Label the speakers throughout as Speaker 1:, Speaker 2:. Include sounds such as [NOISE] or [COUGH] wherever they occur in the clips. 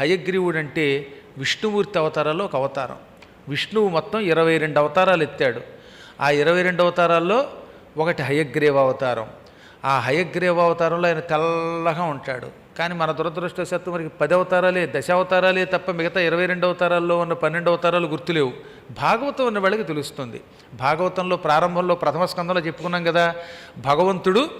Speaker 1: హయగ్రీవుడు అంటే విష్ణుమూర్తి అవతారాల్లో ఒక అవతారం. విష్ణువు మొత్తం ఇరవై రెండు అవతారాలు ఎత్తాడు. ఆ ఇరవై రెండు అవతారాల్లో ఒకటి హయగ్రీవ అవతారం. ఆ హయగ్రీవ అవతారంలో ఆయన తెల్లగా ఉంటాడు. కానీ మన దురదృష్టవశాత్తు మనకి పది అవతారాలే దశావతారాలే తప్ప మిగతా ఇరవై రెండు అవతారాల్లో ఉన్న పన్నెండు అవతారాలు గుర్తులేవు. భాగవతం ఉన్న వాళ్ళకి తెలుస్తుంది. భాగవతంలో ప్రారంభంలో ప్రథమ స్కందంలో చెప్పుకున్నాం కదా భగవంతుడు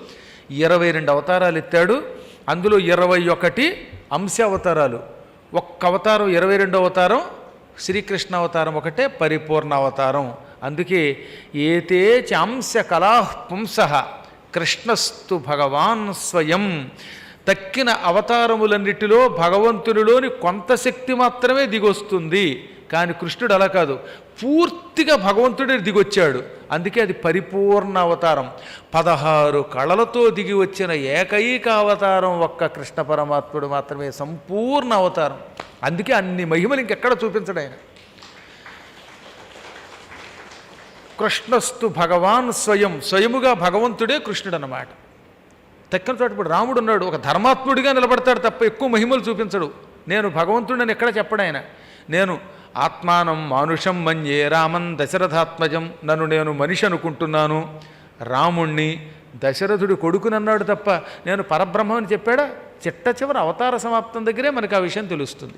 Speaker 1: ఇరవై రెండు అవతారాలు ఎత్తాడు. అందులో ఇరవై ఒకటి అంశ అవతారాలు ఒక్క అవతారం ఇరవై రెండో అవతారం శ్రీకృష్ణ అవతారం ఒకటే పరిపూర్ణ అవతారం అందుకే ఏతే చాంశ కళా పుంస కృష్ణస్తు భగవాన్ స్వయం. తక్కిన అవతారములన్నిటిలో భగవంతునిలోని కొంత శక్తి మాత్రమే దిగొస్తుంది. కానీ కృష్ణుడు అలా కాదు పూర్తిగా భగవంతుడే దిగొచ్చాడు. అందుకే అది పరిపూర్ణ అవతారం. పదహారు కళలతో దిగి వచ్చిన ఏకైక అవతారం ఒక్క కృష్ణ పరమాత్ముడు మాత్రమే సంపూర్ణ అవతారం. అందుకే అన్ని మహిమలు ఇంకెక్కడ చూపించడాయన కృష్ణస్తు భగవాన్ స్వయం స్వయముగా భగవంతుడే కృష్ణుడు అన్నమాట తక్కిన చోట ఇప్పుడు రాముడు ఉన్నాడు ఒక ధర్మాత్ముడిగా నిలబడతాడు తప్ప ఎక్కువ మహిమలు చూపించడు. నేను భగవంతుడిని ఎక్కడ చెప్పడాయన నేను ఆత్మానం మానుషం మన్యే రామన్ దశరథాత్మజం. నన్ను నేను మనిషి అనుకుంటున్నాను. రాముణ్ణి దశరథుడి కొడుకునన్నాడు తప్ప నేను పరబ్రహ్మని అని చెప్పాడా? చిట్ట చివరి అవతార సమాప్తం దగ్గరే మనకు ఆ విషయం తెలుస్తుంది.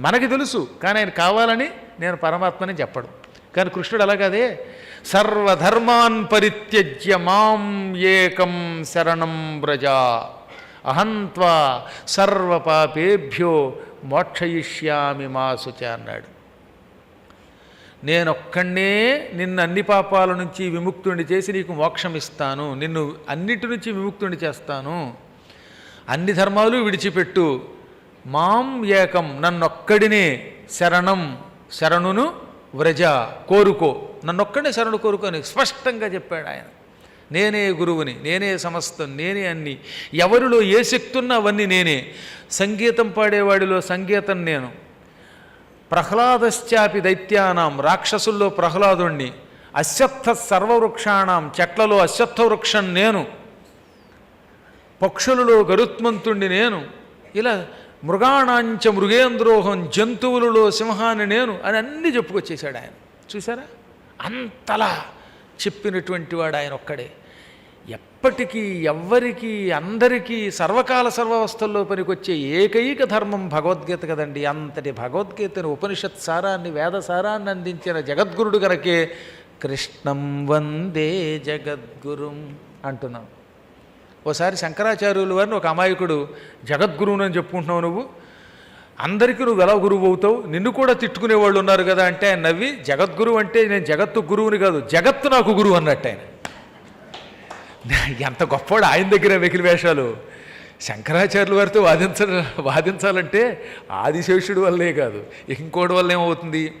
Speaker 1: మనకి తెలుసు కానీ ఆయన కావాలని నేను పరమాత్మని చెప్పడం. కానీ కృష్ణుడు అలాగదే సర్వధర్మాన్ పరిత్యజ్య మాం ఏకం శరణం వ్రజ. అహంత్వా సర్వపాపేభ్యో మోక్షయిష్యామి మాసుచ అన్నాడు. నేనొక్కడే నిన్ను అన్ని పాపాల నుంచి విముక్తుడిని చేసి నీకు మోక్షం ఇస్తాను నిన్ను అన్నిటి నుంచి విముక్తుని చేస్తాను. అన్ని ధర్మాలు విడిచిపెట్టు. మాం ఏకం నన్నొక్కడినే శరణం శరణును వ్రజ కోరుకో. నన్నొక్కడే శరణు కోరుకొని స్పష్టంగా చెప్పాడు ఆయన. నేనే గురువుని నేనే సమస్తం నేనే అన్ని. ఎవరిలో ఏ శక్తి ఉన్నా అవన్నీ నేనే. సంగీతం పాడేవాడిలో సంగీతం నేను. ప్రహ్లాదశ్చాపి దైత్యానాం రాక్షసుల్లో ప్రహ్లాదుణ్ణి. అశ్వత్థ సర్వవృక్షాణం చెట్లలో అశ్వత్థ వృక్షం నేను. పక్షులలో గరుత్మంతుణ్ణి నేను. ఇలా మృగాణాంచ మృగేంద్రోహం జంతువులలో సింహాన్ని నేను అని అన్నీ చెప్పుకొచ్చేసాడు ఆయన. చూసారా అంతలా చెప్పినటువంటి వాడు ఆయన ఒక్కడే. ఎప్పటికీ ఎవ్వరికీ అందరికీ సర్వకాల సర్వవస్థల్లో పనికొచ్చే ఏకైక ధర్మం భగవద్గీత కదండి. అంతటి భగవద్గీతను ఉపనిషత్ సారాన్ని వేద సారాన్ని అందించిన జగద్గురుడు కనుకే కృష్ణం వందే జగద్గురుం అంటున్నాం. ఓసారి శంకరాచార్యులు వారిని ఒక అమాయకుడు జగద్గురువుని అని చెప్పుకుంటున్నావు నువ్వు? అందరికీ నువ్వు ఎలా గురువు అవుతావు? నిన్ను కూడా తిట్టుకునే వాళ్ళు ఉన్నారు కదా అంటే ఆయన నవ్వి జగద్గురువు అంటే నేను జగత్తు గురువుని కాదు జగత్తు నాకు గురువు అన్నట్టు ఆయన. [LAUGHS] ఎంత గొప్పవాడు ఆయన దగ్గర వెకిలి వేషాలు. శంకరాచార్యుల వారితో వాదించ వాదించాలంటే ఆదిశేషుడు వల్లే కాదు ఇంకోటి వల్ల ఏమవుతుంది?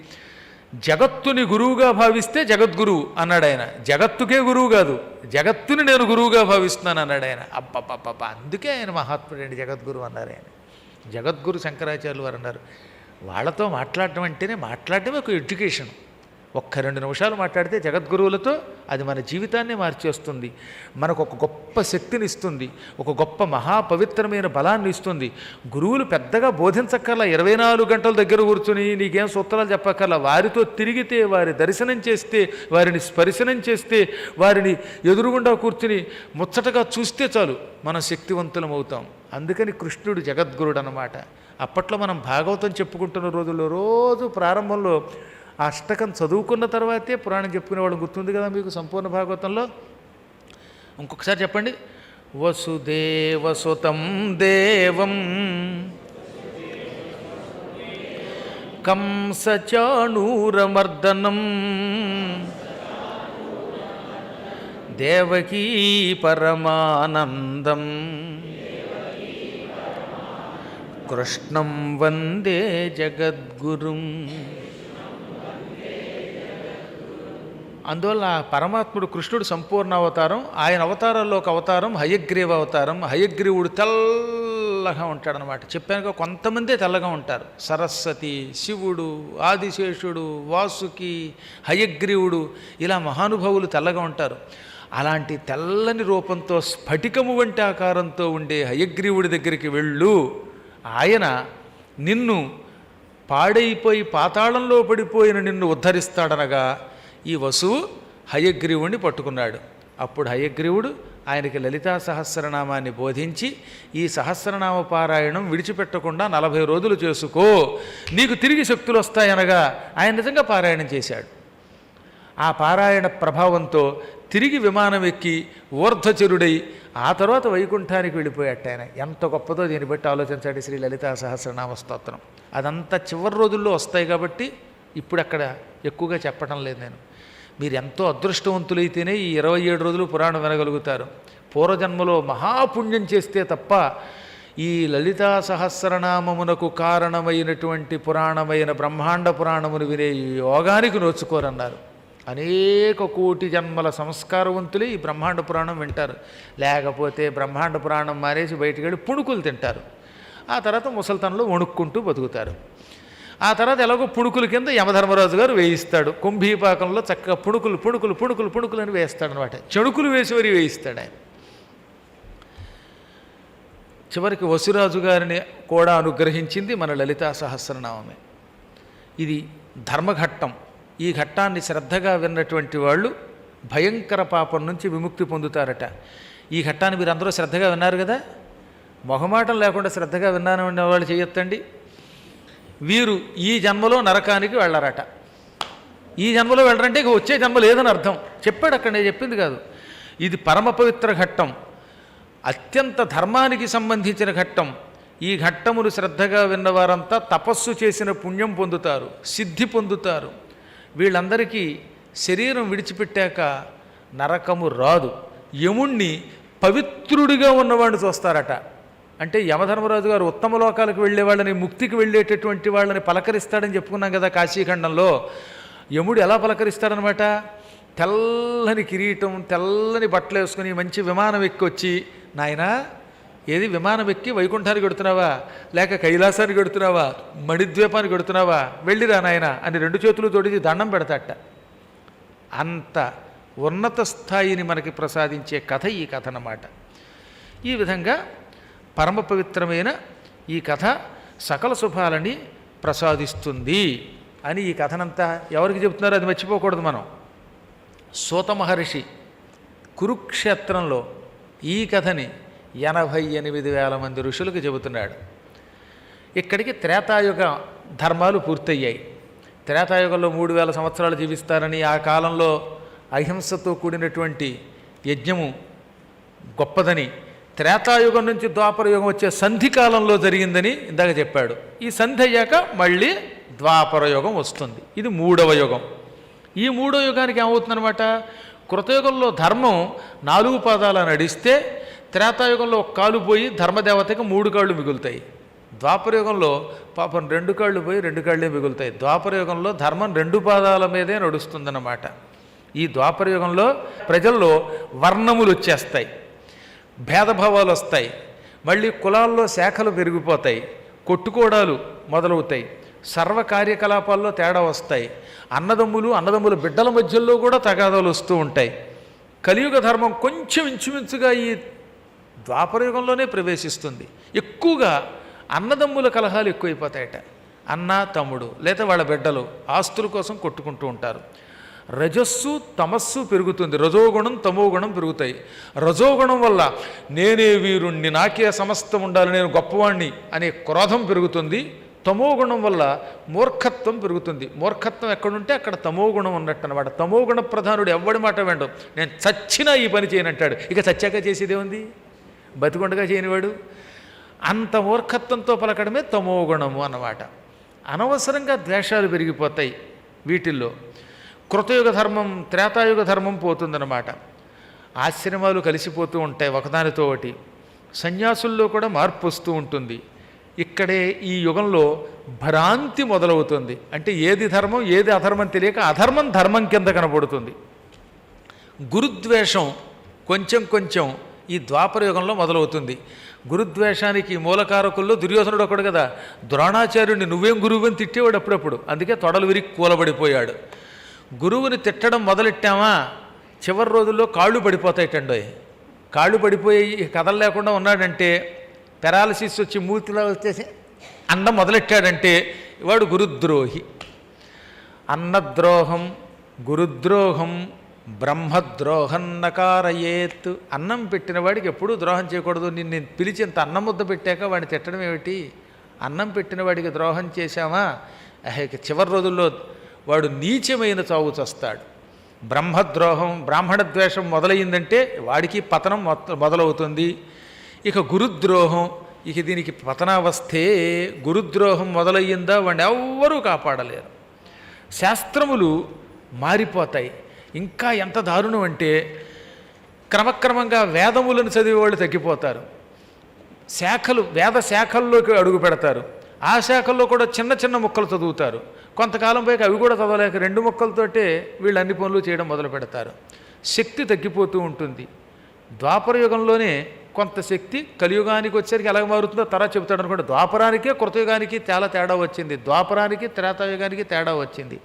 Speaker 1: జగత్తుని గురువుగా భావిస్తే జగద్గురువు అన్నాడు ఆయన. జగత్తుకే గురువు కాదు జగత్తుని నేను గురువుగా భావిస్తున్నాను అన్నాడు ఆయన. అబ్బబ్బబ్బబ్బా అందుకే ఆయన మహాత్ముడు అండి జగద్గురువు అన్నారు ఆయన. జగద్గురు శంకరాచార్యులు వారు అన్నారు వాళ్ళతో మాట్లాడటం అంటేనే మాట్లాడటమే ఒక ఎడ్యుకేషన్. ఒక్క రెండు నిమిషాలు మాట్లాడితే జగద్గురువులతో అది మన జీవితాన్ని మార్చేస్తుంది. మనకు ఒక గొప్ప శక్తిని ఇస్తుంది. ఒక గొప్ప మహాపవిత్రమైన బలాన్ని ఇస్తుంది. గురువులు పెద్దగా బోధించక్కర్లా ఇరవై నాలుగు గంటల దగ్గర కూర్చుని నీకేం సూత్రాలు చెప్పక్కర్లా? వారితో తిరిగితే వారి దర్శనం చేస్తే వారిని స్పర్శనం చేస్తే వారిని ఎదురుగుండా కూర్చుని ముచ్చటగా చూస్తే చాలు మనం శక్తివంతులం అవుతాం. అందుకని కృష్ణుడు జగద్గురుడు అన్నమాట అప్పట్లో మనం భాగవతం చెప్పుకుంటున్న రోజుల్లో రోజు ప్రారంభంలో ఆ అష్టకం చదువుకున్న తర్వాతే పురాణం చెప్పుకునే వాళ్ళు గుర్తుంది కదా మీకు సంపూర్ణ భాగవతంలో? ఇంకొకసారి చెప్పండి. వసుదేవసుతం దేవం కంసచాణూరమర్దనం దేవకీ పరమానందం కృష్ణం వందే జగద్గురుం అందువల్ల పరమాత్ముడు కృష్ణుడు సంపూర్ణ అవతారం ఆయన అవతారాల్లో ఒక అవతారం హయగ్రీవ అవతారం. హయగ్రీవుడు తెల్లగా ఉంటాడనమాట. చెప్పానుగా కొంతమందే తెల్లగా ఉంటారు. సరస్వతి శివుడు ఆదిశేషుడు వాసుకి హయగ్రీవుడు ఇలా మహానుభావులు తెల్లగా ఉంటారు. అలాంటి తెల్లని రూపంతో స్ఫటికము వంటి ఆకారంతో ఉండే హయగ్రీవుడి దగ్గరికి వెళ్ళు. ఆయన నిన్ను పాడైపోయి పాతాళంలో పడిపోయిన నిన్ను ఉద్ధరిస్తాడనగా ఈ వసువు హయగ్రీవుణ్ణి పట్టుకున్నాడు. అప్పుడు హయగ్రీవుడు ఆయనకి లలితా సహస్రనామాన్ని బోధించి ఈ సహస్రనామ పారాయణం విడిచిపెట్టకుండా నలభై రోజులు చేసుకో నీకు తిరిగి శక్తులు వస్తాయనగా ఆయన నిజంగా పారాయణం చేశాడు. ఆ పారాయణ ప్రభావంతో తిరిగి విమానం ఎక్కి ఊర్ధ్వచరుడై ఆ తర్వాత వైకుంఠానికి వెళ్ళిపోయాట ఆయన. ఎంత గొప్పదో దీన్ని బట్టి ఆలోచించాడు శ్రీ లలితా సహస్రనామ స్తోత్రం. అదంతా చివరి రోజుల్లో వస్తాయి కాబట్టి ఇప్పుడు అక్కడ ఎక్కువగా చెప్పడం లేదు నేను. మీరు ఎంతో అదృష్టవంతులైతేనే ఈ ఇరవై ఏడు రోజులు పురాణం వినగలుగుతారు. పూర్వజన్మలో మహాపుణ్యం చేస్తే తప్ప ఈ లలితా సహస్రనామమునకు కారణమైనటువంటి పురాణమైన బ్రహ్మాండ పురాణమును వినే ఈ యోగానికి నోచుకోరన్నారు. అనేక కోటి జన్మల సంస్కారవంతులే ఈ బ్రహ్మాండ పురాణం వింటారు. లేకపోతే బ్రహ్మాండ పురాణం మానేసి బయటికి వెళ్ళి పుణుకులు తింటారు. ఆ తర్వాత ముసల్తనంలో వణుక్కుంటూ బతుకుతారు. ఆ తర్వాత ఎలాగో పుణుకుల కింద యమధర్మరాజు గారు వేయిస్తాడు. కుంభీపాకంలో చక్కగా పుణుకులు పుణుకులు పుణుకులు పుణుకులు అని వేస్తాడు అనమాట చెణుకులు వేసి వరి వేయిస్తాడు ఆయన. చివరికి వసురాజు గారిని కూడా అనుగ్రహించింది మన లలితా సహస్రనామమే ఇది ధర్మఘట్టం. ఈ ఘట్టాన్ని శ్రద్ధగా విన్నటువంటి వాళ్ళు భయంకర పాపం నుంచి విముక్తి పొందుతారట. ఈ ఘట్టాన్ని మీరు అందరూ శ్రద్ధగా విన్నారు కదా? మొహమాటం లేకుండా శ్రద్ధగా విన్నాను వాళ్ళు చేయొత్తండి వీరు ఈ జన్మలో నరకానికి వెళ్ళరట. ఈ జన్మలో వెళ్ళరంటే ఇక వచ్చే జన్మ లేదని అర్థం. చెప్పాడు అక్కడ నేను చెప్పింది కాదు. ఇది పరమ పవిత్ర ఘట్టం. అత్యంత ధర్మానికి సంబంధించిన ఘట్టం. ఈ ఘట్టమును శ్రద్ధగా విన్నవారంతా తపస్సు చేసిన పుణ్యం పొందుతారు సిద్ధి పొందుతారు. వీళ్ళందరికీ శరీరం విడిచిపెట్టాక నరకము రాదు. యముణ్ణి పవిత్రుడిగా ఉన్నవాడిని చూస్తారట. అంటే యమధర్మరాజు గారు ఉత్తమ లోకాలకు వెళ్ళే వాళ్ళని ముక్తికి వెళ్ళేటటువంటి వాళ్ళని పలకరిస్తాడని చెప్పుకున్నాం కదా కాశీఖండంలో. యముడు ఎలా పలకరిస్తాడనమాట? తెల్లని కిరీటం తెల్లని బట్టలు వేసుకుని మంచి విమానం ఎక్కి వచ్చి నాయనా ఏది విమానం ఎక్కి వైకుంఠానికి కొడుతున్నావా? లేక కైలాసానికి కొడుతున్నావా? మణిద్వీపానికి కొడుతున్నావా? వెళ్ళిరా నాయన అని రెండు చేతులు తోడిచి దండం పెడతాట అంత ఉన్నత స్థాయిని మనకి ప్రసాదించే కథ ఈ కథ అన్నమాట ఈ విధంగా పరమ పవిత్రమైన ఈ కథ సకల శుభాలని ప్రసాదిస్తుంది అని ఈ కథనంతా ఎవరికి చెబుతున్నారో అది మర్చిపోకూడదు మనం. సూత మహర్షి కురుక్షేత్రంలో ఈ కథని ఎనభై ఎనిమిది వేల మంది ఋషులకు చెబుతున్నాడు. ఇక్కడికి త్రేతాయుగ ధర్మాలు పూర్తయ్యాయి. త్రేతాయుగంలో మూడు వేల సంవత్సరాలు జీవిస్తారని ఆ కాలంలో అహింసతో కూడినటువంటి యజ్ఞము గొప్పదని త్రేతాయుగం నుంచి ద్వాపర యుగం వచ్చే సంధి కాలంలో జరిగిందని ఇందాక చెప్పాడు. ఈ సంధి అయ్యాక మళ్ళీ ద్వాపర యుగం వస్తుంది. ఇది మూడవ యుగం. ఈ మూడో యుగానికి ఏమవుతుందన్నమాట? కృతయుగంలో ధర్మం నాలుగు పాదాల నడిస్తే త్రేతాయుగంలో ఒక కాలు పోయి ధర్మదేవతకి మూడు కాళ్ళు మిగులుతాయి. ద్వాపరయుగంలో పాపం రెండు కాళ్ళు పోయి రెండు కాళ్ళే మిగులుతాయి. ద్వాపరయుగంలో ధర్మం రెండు పాదాల మీదే నడుస్తుందన్నమాట. ఈ ద్వాపరయుగంలో ప్రజల్లో వర్ణములు వచ్చేస్తాయి. భేదభావాలు వస్తాయి. మళ్ళీ కులాల్లో శాఖలు పెరిగిపోతాయి. కొట్టుకోవడాలు మొదలవుతాయి. సర్వ కార్యకలాపాల్లో తేడా వస్తాయి. అన్నదమ్ములు అన్నదమ్ముల బిడ్డల మధ్యలో కూడా తగాదాలు వస్తూ ఉంటాయి. కలియుగ ధర్మం కొంచెం ఇంచుమించుగా ఈ ద్వాపరయుగంలోనే ప్రవేశిస్తుంది. ఎక్కువగా అన్నదమ్ముల కలహాలు ఎక్కువైపోతాయట. అన్న తమ్ముడు లేదా వాళ్ళ బిడ్డలు ఆస్తుల కోసం కొట్టుకుంటూ ఉంటారు. రజస్సు తమస్సు పెరుగుతుంది. రజోగుణం తమోగుణం పెరుగుతాయి. రజోగుణం వల్ల నేనే వీరుణ్ణి నాకే సమస్తం ఉండాలి నేను గొప్పవాణ్ణి అనే క్రోధం పెరుగుతుంది. తమోగుణం వల్ల మూర్ఖత్వం పెరుగుతుంది. మూర్ఖత్వం ఎక్కడుంటే అక్కడ తమోగుణం ఉన్నట్టు అనమాట తమోగుణ ప్రధానుడు ఎవ్వడి మాట వెండు నేను చచ్చినా ఈ పని చేయనంటాడు ఇక చచ్చాక చేసేదే ఉంది బతికొండగా చేయనివాడు? అంత మూర్ఖత్వంతో పలకడమే తమోగుణము అన్నమాట. అనవసరంగా ద్వేషాలు పెరిగిపోతాయి వీటిల్లో. కృతయుగ ధర్మం త్రేతాయుగ ధర్మం పోతుందన్నమాట ఆశ్రమాలు కలిసిపోతూ ఉంటాయి ఒకదానితో ఒకటి. సన్యాసుల్లో కూడా మార్పు వస్తూ ఉంటుంది. ఇక్కడే ఈ యుగంలో భ్రాంతి మొదలవుతుంది. అంటే ఏది ధర్మం ఏది అధర్మం తెలియక అధర్మం ధర్మం కింద కనబడుతుంది. గురుద్వేషం కొంచెం కొంచెం ఈ ద్వాపర యుగంలో మొదలవుతుంది. గురుద్వేషానికి మూలకారకుల్లో దుర్యోధనుడు ఒకడు కదా. ద్రోణాచార్యుడిని నువ్వేం గురువు అని తిట్టేవాడు అప్పుడప్పుడు. అందుకే తొడలు విరిగి కూలబడిపోయాడు. గురువుని తిట్టడం మొదలెట్టామా? చివరి రోజుల్లో కాళ్ళు పడిపోతాయిటండోయ్ కాళ్ళు పడిపోయి కథలు లేకుండా ఉన్నాడంటే పెరాలసిస్ వచ్చి మూతిలో వచ్చేసి అన్నం మొదలెట్టాడంటే వాడు గురుద్రోహి. అన్నద్రోహం గురుద్రోహం బ్రహ్మద్రోహం నకారయేత్ అన్నం పెట్టిన వాడికి ఎప్పుడూ ద్రోహం చేయకూడదు. నిన్ను నేను పిలిచి ఇంత అన్నం ముద్ద పెట్టాక వాడిని తిట్టడం ఏమిటి? అన్నం పెట్టిన వాడికి ద్రోహం చేశామా? చివరి రోజుల్లో వాడు నీచమైన చావు చస్తాడు. బ్రహ్మద్రోహం బ్రాహ్మణ ద్వేషం మొదలైందంటే వాడికి పతనం మొదలవుతుంది. ఇక గురుద్రోహం ఇక దీనికి పతనావస్థే గురుద్రోహం మొదలయ్యిందా వాడిని ఎవ్వరూ కాపాడలేరు. శాస్త్రములు మారిపోతాయి. ఇంకా ఎంత దారుణం అంటే క్రమక్రమంగా వేదములను చదివేవాళ్ళు తగ్గిపోతారు. శాఖలు వేద శాఖల్లోకి అడుగు పెడతారు. ఆ శాఖల్లో కూడా చిన్న చిన్న ముక్కలు చదువుతారు. కొంతకాలం పైకి అవి కూడా చదవలేక రెండు ముక్కలతోటే వీళ్ళు అన్ని పనులు చేయడం మొదలు పెడతారు. శక్తి తగ్గిపోతూ ఉంటుంది. ద్వాపర యుగంలోనే కొంత శక్తి కలియుగానికి వచ్చేసరికి ఎలా మారుతుందో తరా చెబుతాడు అనుకోండి. ద్వాపరానికే కృతయుగానికి చాలా తేడా వచ్చింది. ద్వాపరానికి త్రేతాయుగానికి తేడా వచ్చింది.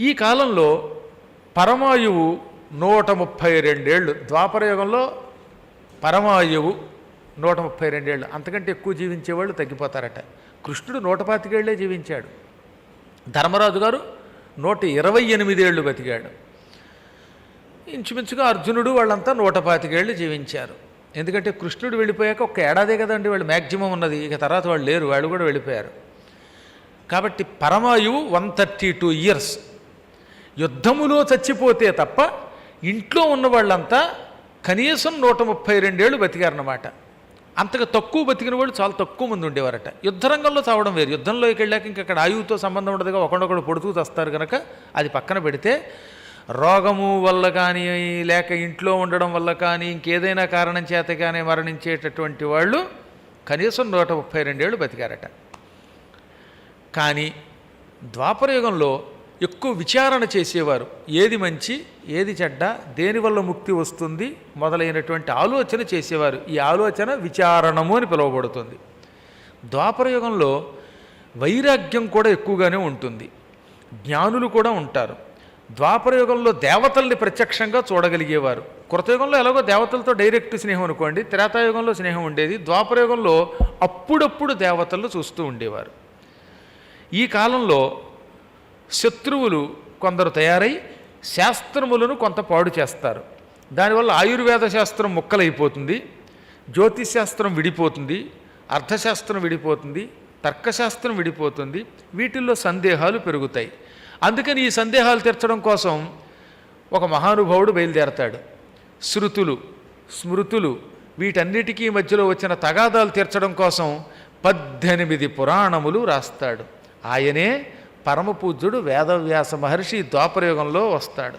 Speaker 1: ఈ కాలంలో పరమాయువు నూట ముప్పై రెండేళ్ళు. ద్వాపర యుగంలో పరమాయువు నూట ముప్పై రెండేళ్ళు. అంతకంటే ఎక్కువ జీవించేవాళ్ళు తగ్గిపోతారట. కృష్ణుడు నూట పాతికేళ్ళే జీవించాడు. ధర్మరాజు గారు నూట ఇరవై ఎనిమిదేళ్ళు బతికాడు. ఇంచుమించుగా అర్జునుడు వాళ్ళంతా నూట పాతికేళ్ళు జీవించారు. ఎందుకంటే కృష్ణుడు వెళ్ళిపోయాక ఒక ఏడాదే కదండి వాళ్ళు మ్యాక్సిమం ఉన్నది. ఇక తర్వాత వాళ్ళు లేరు వాళ్ళు కూడా వెళ్ళిపోయారు. కాబట్టి పరమాయువు వన్ థర్టీ టూ ఇయర్స్. యుద్ధములో చచ్చిపోతే తప్ప ఇంట్లో ఉన్న వాళ్ళంతా కనీసం నూట ముప్పై రెండేళ్ళు బతికారన్నమాట. అంతగా తక్కువ బతికిన వాళ్ళు చాలా తక్కువ మంది ఉండేవారట. యుద్ధరంగంలో చావడం వేరు. యుద్ధంలోకి వెళ్ళాక ఇంక అక్కడ ఆయువుతో సంబంధం ఉండదుగా ఒకడొకడు పొడుతూ తెస్తారు కనుక అది పక్కన పెడితే రోగము వల్ల కానీ లేక ఇంట్లో ఉండడం వల్ల కానీ ఇంకేదైనా కారణం చేత కానీ మరణించేటటువంటి వాళ్ళు కనీసం నూట ముప్పై రెండేళ్ళు బతికారట. కానీ ద్వాపరయుగంలో ఎక్కువ విచారణ చేసేవారు. ఏది మంచి ఏది చెడ్డ దేనివల్ల ముక్తి వస్తుంది మొదలైనటువంటి ఆలోచన చేసేవారు. ఈ ఆలోచన విచారణము అని పిలువబడుతుంది. ద్వాపరయుగంలో వైరాగ్యం కూడా ఎక్కువగానే ఉంటుంది. జ్ఞానులు కూడా ఉంటారు. ద్వాపరయుగంలో దేవతల్ని ప్రత్యక్షంగా చూడగలిగేవారు. కృతయుగంలో ఎలాగో దేవతలతో డైరెక్ట్ స్నేహం అనుకోండి త్రేతాయుగంలో స్నేహం ఉండేది. ద్వాపరయుగంలో అప్పుడప్పుడు దేవతలను చూస్తూ ఉండేవారు. ఈ కాలంలో శత్రువులు కొందరు తయారై శాస్త్రములను కొంత పాడు చేస్తారు. దానివల్ల ఆయుర్వేద శాస్త్రం ముక్కలైపోతుంది జ్యోతిష్ శాస్త్రం విడిపోతుంది అర్థశాస్త్రం విడిపోతుంది తర్కశాస్త్రం విడిపోతుంది వీటిల్లో సందేహాలు పెరుగుతాయి. అందుకని ఈ సందేహాలు తీర్చడం కోసం ఒక మహానుభావుడు బయలుదేరతాడు. శృతులు స్మృతులు వీటన్నిటికీ మధ్యలో వచ్చిన తగాదాలు తీర్చడం కోసం పద్దెనిమిది పురాణములు రాస్తాడు. ఆయనే పరమపూజ్యుడు వేదవ్యాస మహర్షి ద్వాపరయుగంలో వస్తాడు.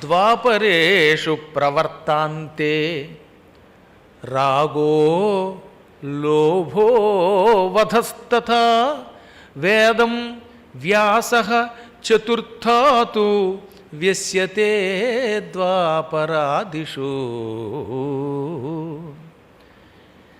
Speaker 1: ద్వాపరేషు ప్రవర్తాంతే రాగో లోభో వధస్తథా వేదం వ్యాస చతుర్థాతు వ్యస్యతే ద్వాపరాదిషు.